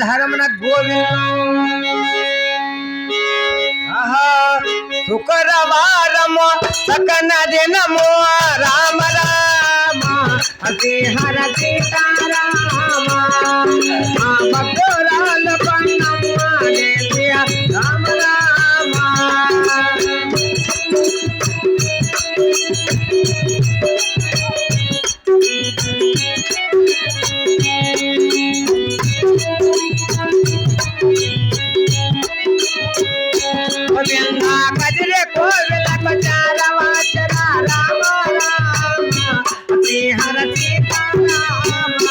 ధర్మన గోవింద. శుక్రవారము సకన దినము రామ రామ హరి హర సీతారామ. శ్రీహర సీతారామ.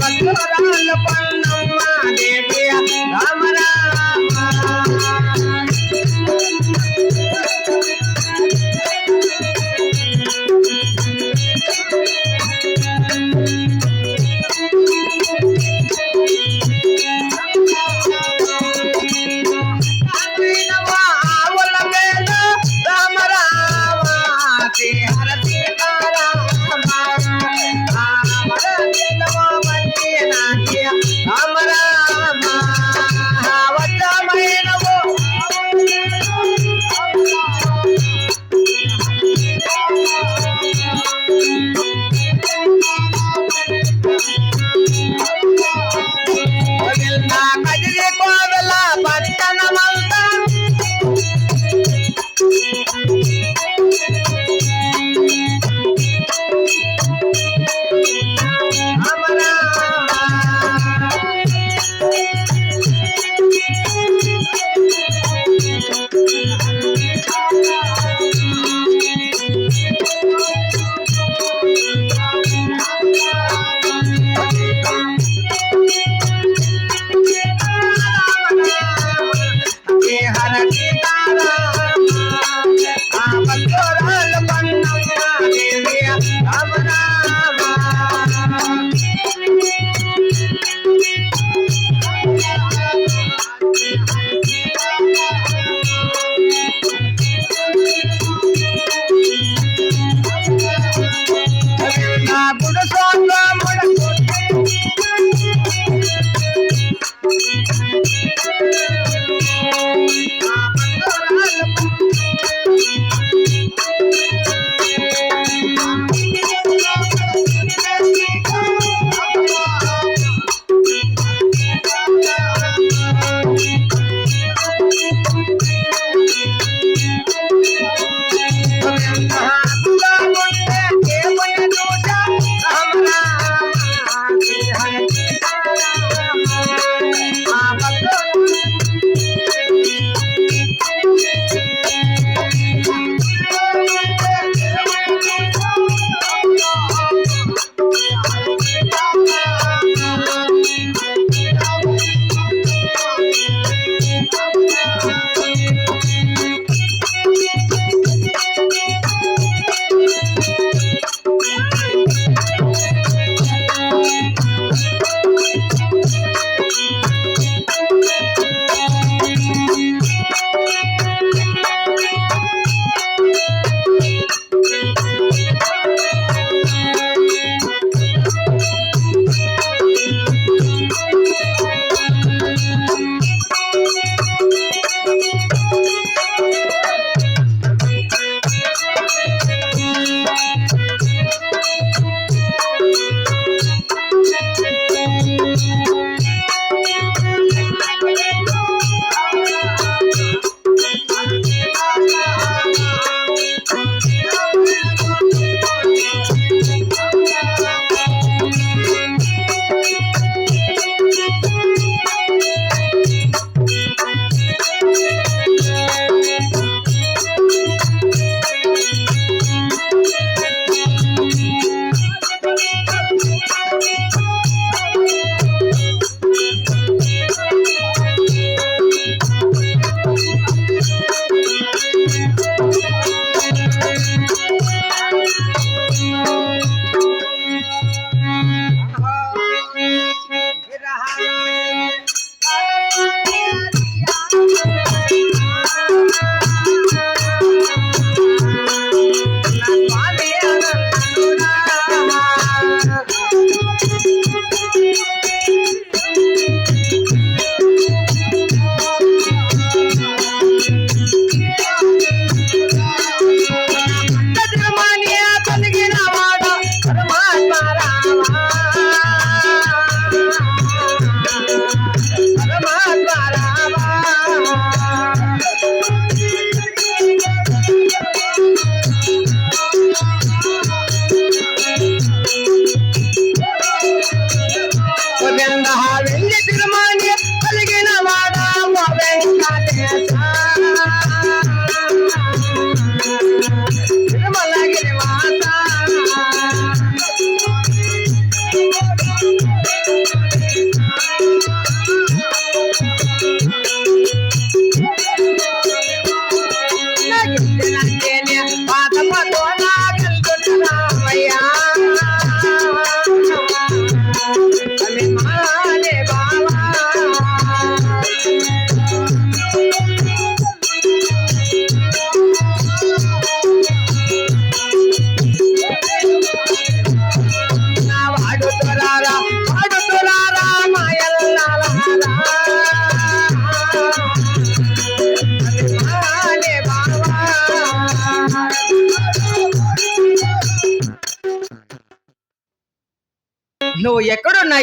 భక్తురాలు పల్ల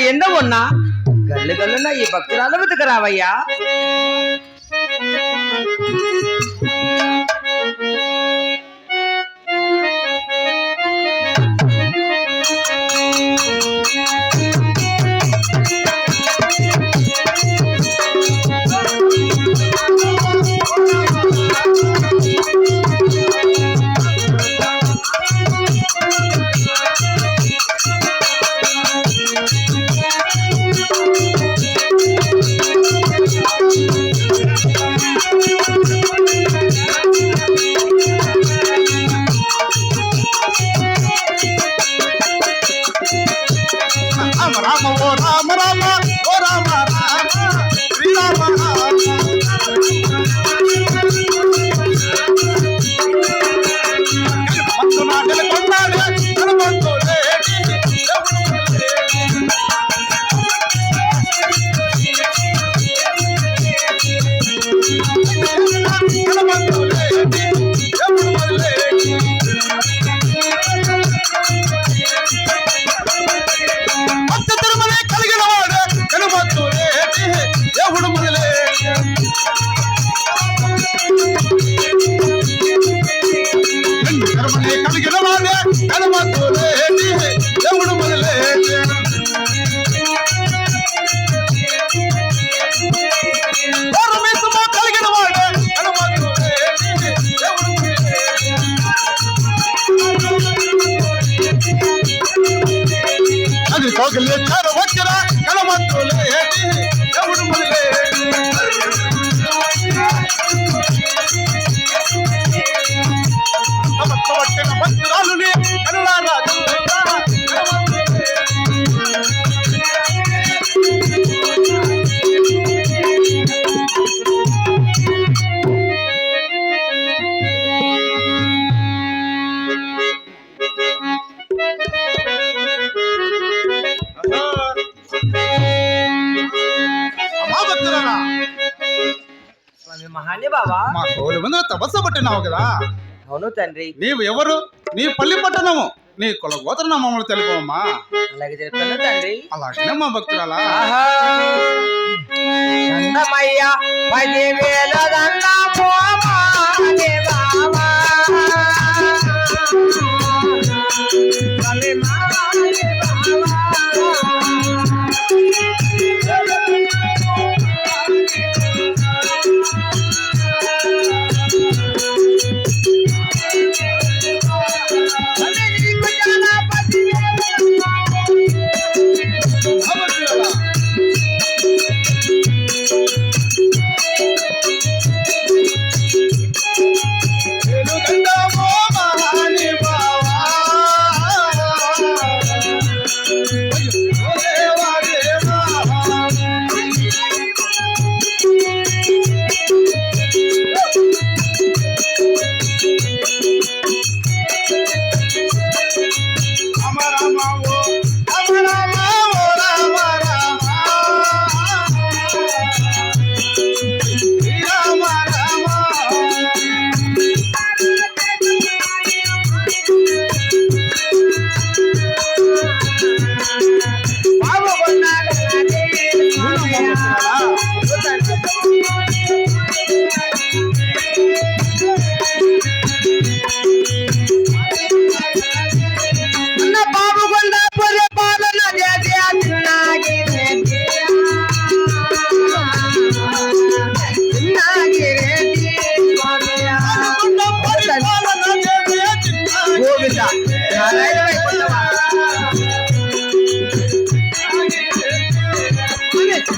என்ன ஒன்னா గల్లు గల్లున ఈ భక్తురాలు బతుకురావయ్యా ఉన్నావు కదా? అవును తండ్రి. నీవు ఎవరు? నీ పల్లి పట్టణము. నీ కుల గోత్ర నామములు తెలుపమ్మా అలాగే తెలుపుతాను తండ్రి. అలాగే మా భక్తురాలా? దండమయ్యా పదివేల దండ పోమా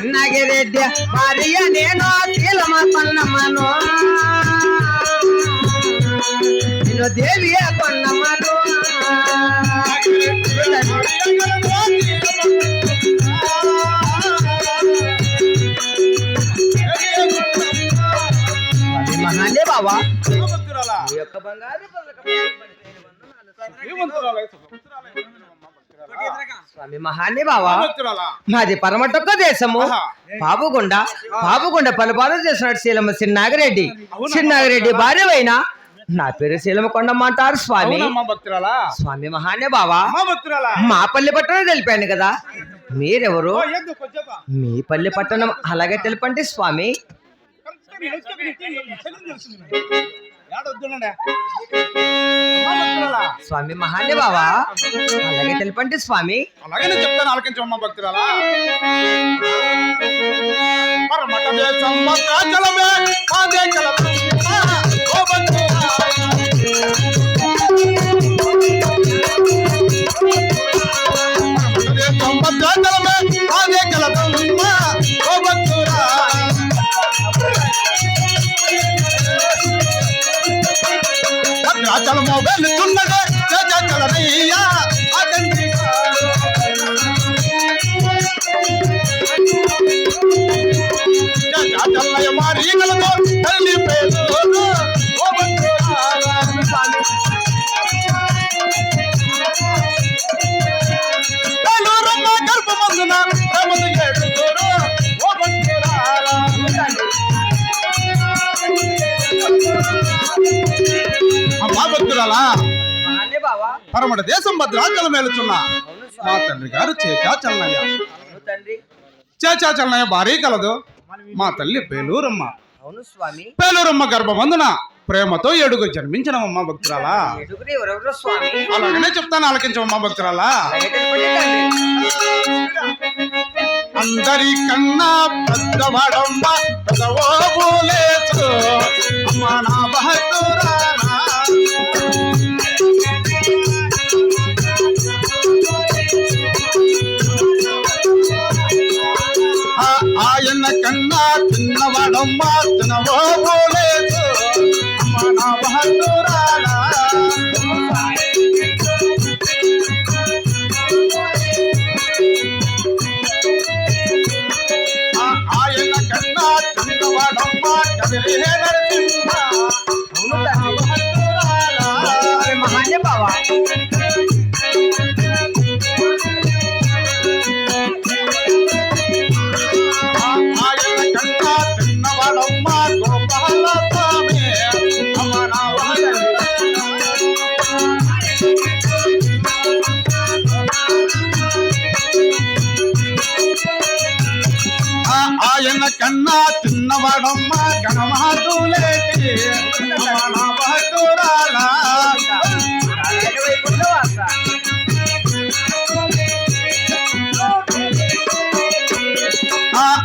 ರೆಡ್ಡಿ ಬಾರಿಯ ನೇನೋ ಚೀಲಮ ಕೊನ್ನಮ್ಮನು ನೀನು ದೇವಿಯ ಕೊನ್ನಮ್ಮನು ಮಹಾನೇ ಬಾಬಾ ಬಂಗಾರ స్వామి మహానే బావా. మాది పరమటొక్క దేశము. పాపుగుండ పాపుగుండ పలుపాలు చేసినాడు శీలమ చిన్నాగిరెడ్డి. చిన్నాగిరెడ్డి భార్య అయినా నా పేరు శీలమ కొండమ్మ అంటారు స్వామి. స్వామి మహానే బావా. మా పల్లె పట్టణం తెలిపాను కదా. మీరెవరు? మీ పల్లె పట్టణం అలాగే తెలిపండి స్వామి. స్వామి మహానే బావా. అలాగే తెలిపండి స్వామి. అలాగే నేను చెప్తాను ఆలకించమ్మా భక్తురాలా. ఓ భద్రాచలము మొగలుతున్నదే జగచలనయ్యా రయ్యా అదంతి పరమట దేశం భద్రాచలం మేలుచున్న మా తండ్రి గారు చేచా చలనయ్య చేచా చలనయ్య భారీ కలదు. మా తల్లి పేలూరమ్మ. పేలూరమ్మ గర్భమందున ప్రేమతో ఏడుగు జన్మించినవమ్మ భక్తురాలా. అలాగనే చెప్తాను ఆలకించవమ్మ భక్తురాలా. తండ్రి అందరికన్నా పెద్దవాడమ్మ పెదవోలేసు అమ్మ నా భక్తురాలా చిన్నవాడమ్మ చిన్నవోలేసు అమ్మ నా ఆయన కన్నా చిన్నవాడమ్మ కదిలే ఆయన కన్నా చిన్నవాడమ్మ గణమాతులేటి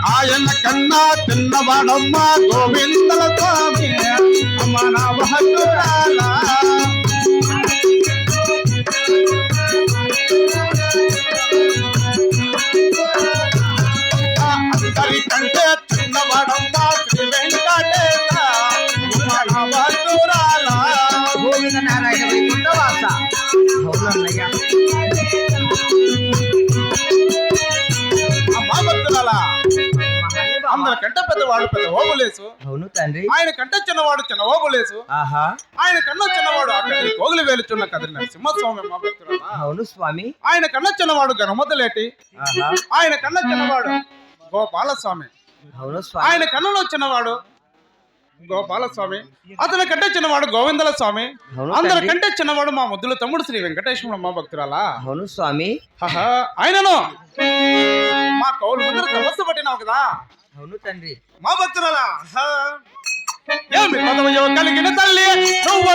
ఆయన కన్నా చిన్నవాడమ్మ గోవిందల స్వామి అందరికంటే అందరికంటే పెద్దవాడు పెద్ద ఓబులేసు. అవును తండ్రి. ఆయన కంటే చిన్నవాడు చిన్న ఓబులేసు. ఆహా. ఆయన కన్నా చిన్నవాడు అక్కడి కోగులు వేలుచున్న కదిరి నరసింహస్వామి భక్తులారా అవును స్వామి. ఆయన కన్నా చిన్నవాడు గణమతులేటి ఆహా. ఆయన కన్నా చిన్నవాడు గోపాలస్వామి. ఆయన కన్నులో చిన్నవాడు గోపాలస్వామి అతని కంటే చిన్నవాడు గోవిందల స్వామి అవును అందరి తండ్రి. కంటే చిన్నవాడు మా ముద్దుల తమ్ముడు శ్రీ వెంకటేశ్వర అమ్మ భక్తురాలా. అవును స్వామి. హహ, ఆయనను మా కౌలు ముందర తపస్సు పట్టినావు కదా. అవును తండ్రి. మా భక్తురాలా కలిగిన తల్లి నువ్వు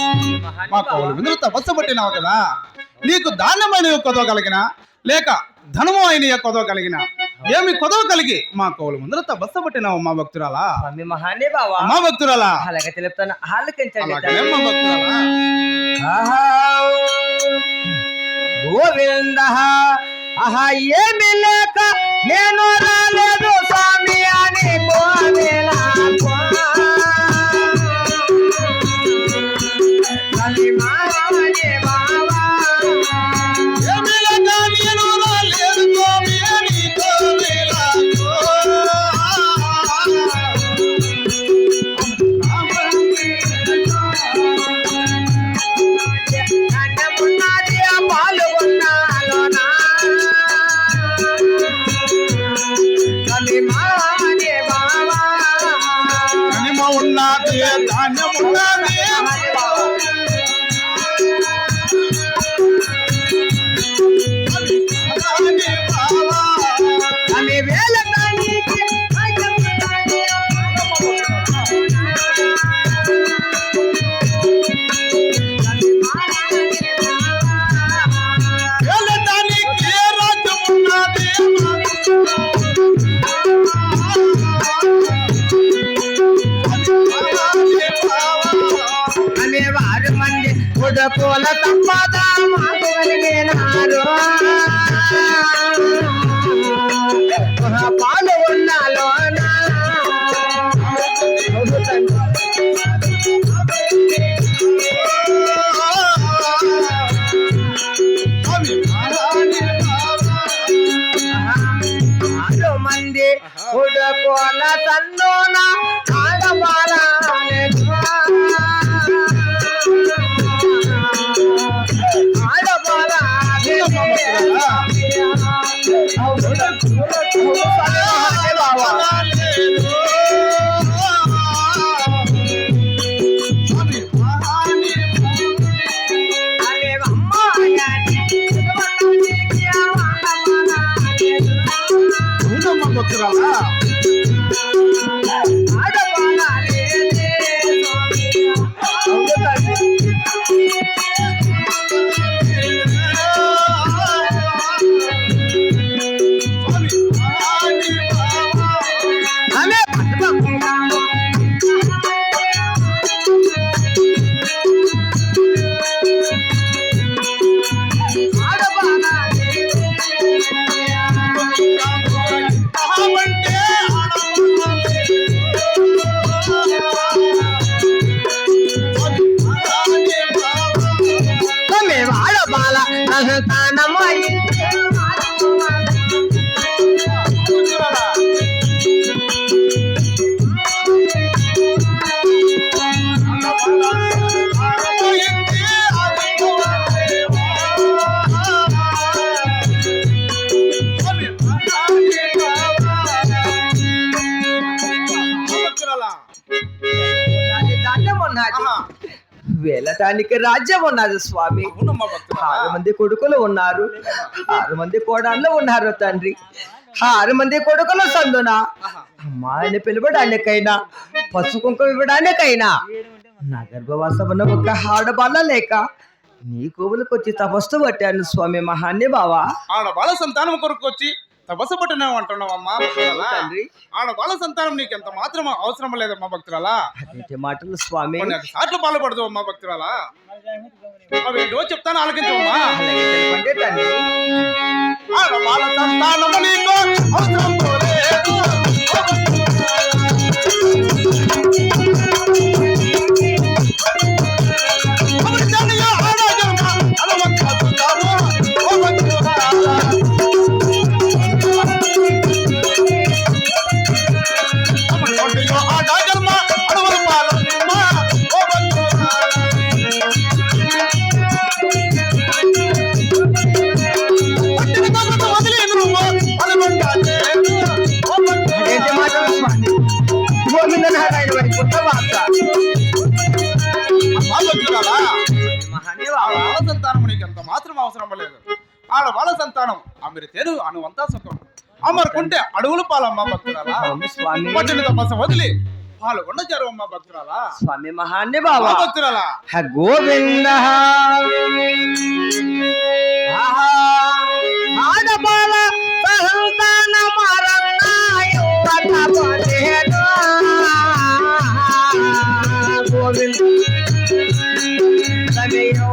మా కవులు విందులు తపస్సు పట్టినావు కదా. నీకు దానమైన కొదవ కలిగిన లేక ధనము అయిన కొదవ కలిగిన ఏమి కొదవ కలిగి మా కవులు ముందర తపస్సు పట్టినావు మా భక్తురాలా? అమ్మా భక్తురాలా? అలాగే తెలుపుతాను. ఆలకించండి. మా భక్తురాలా. గోవింద. ఆహా ఏమి లేక నేను రాలేదు స్వామి అని కోవెలా la mother. ఆడబాల వెళ్ళటానికి రాజ్యం ఉన్నది స్వామి. ఆరు మంది కొడుకులు ఉన్నారు. ఆరు మంది కోడళ్ళు ఉన్నారు తండ్రి. ఆరు మంది కొడుకులు సందున. అమ్మాయిని పిలవడానికైనా పసుపు కుంకుమ ఇవ్వడానికైనా. నా గర్భవాసమున ఒక ఆడబాల లేక నీ కోవులకు వచ్చి తపస్సు పట్టాను స్వామి మహాన్ని బావా ఆడ బాల సంతానం కొరకు వచ్చి తపస్సు పట్టినావు అంటున్నావమ్మా? తండ్రి. ఆడ బాల సంతానం నీకు ఎంత మాత్రం అవసరం లేదమ్మా భక్తురాలా మాటలు స్వామి. సార్లు బాధపడదు అమ్మా భక్తురాలా అవి చెప్తాను ఆలకించమ్మా. అలాగే తెలపండి తండ్రి. ఆడ బాల సంతానము నీకు అవసరం లేదు అమిరితేను అనువంతా సుఖం. అమరుకుంటే అడవులు పాలమ్మ భక్తురాలా. పట్టిన తపస్సు వదిలి పాల్గొండ చేరవమ్మ భక్తురాలా. స్వామి మహాన్ని బాబా. భక్తురాలా. గోవింద ఆడబాల సహంతాన మరణాయు గోవింద. సమయు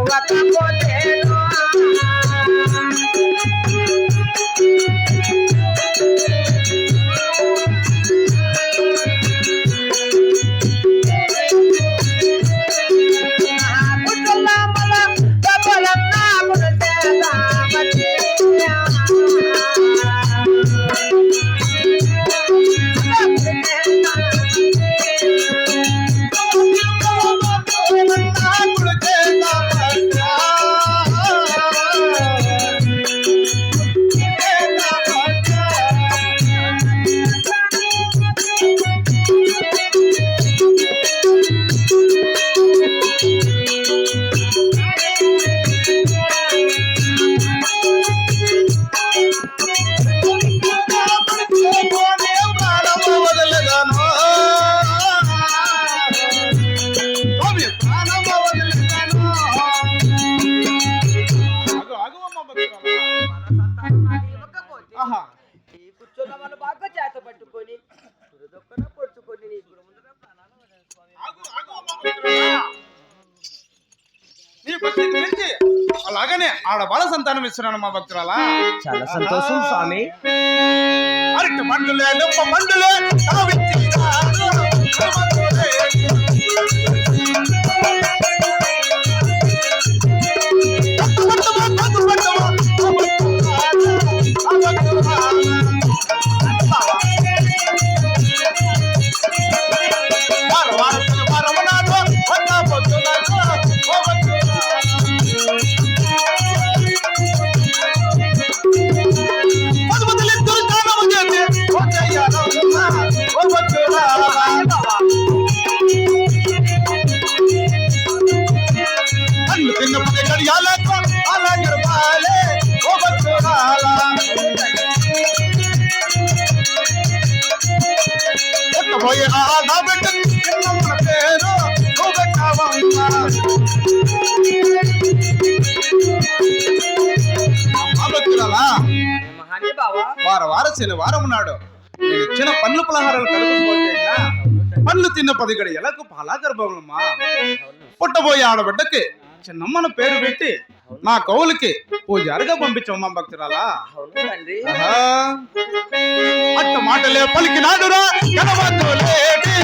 బాల సంతానం ఇస్తున్నాను మా భక్తురాలా చాలా సంతోషం స్వామి అరటి మండులే లెప్ప మండులే కావిచ్చినారు. బావా వార వార శనివారం నాడు నేను ఇచ్చిన పండ్లు పలహారాలు కలుపుకోవచ్చా పండ్లు తిన్న పది గడి ఎలకు పాలా గర్భమమ్మా పుట్టబోయే ఆడబిడ్డకి చిన్నమ్మను పేరు పెట్టి నా కౌలుకి పూజారిగా పంపించమ్మా భక్తురాలా. అట్ట మాటలే పలికినాడురా కనవద్దులేటి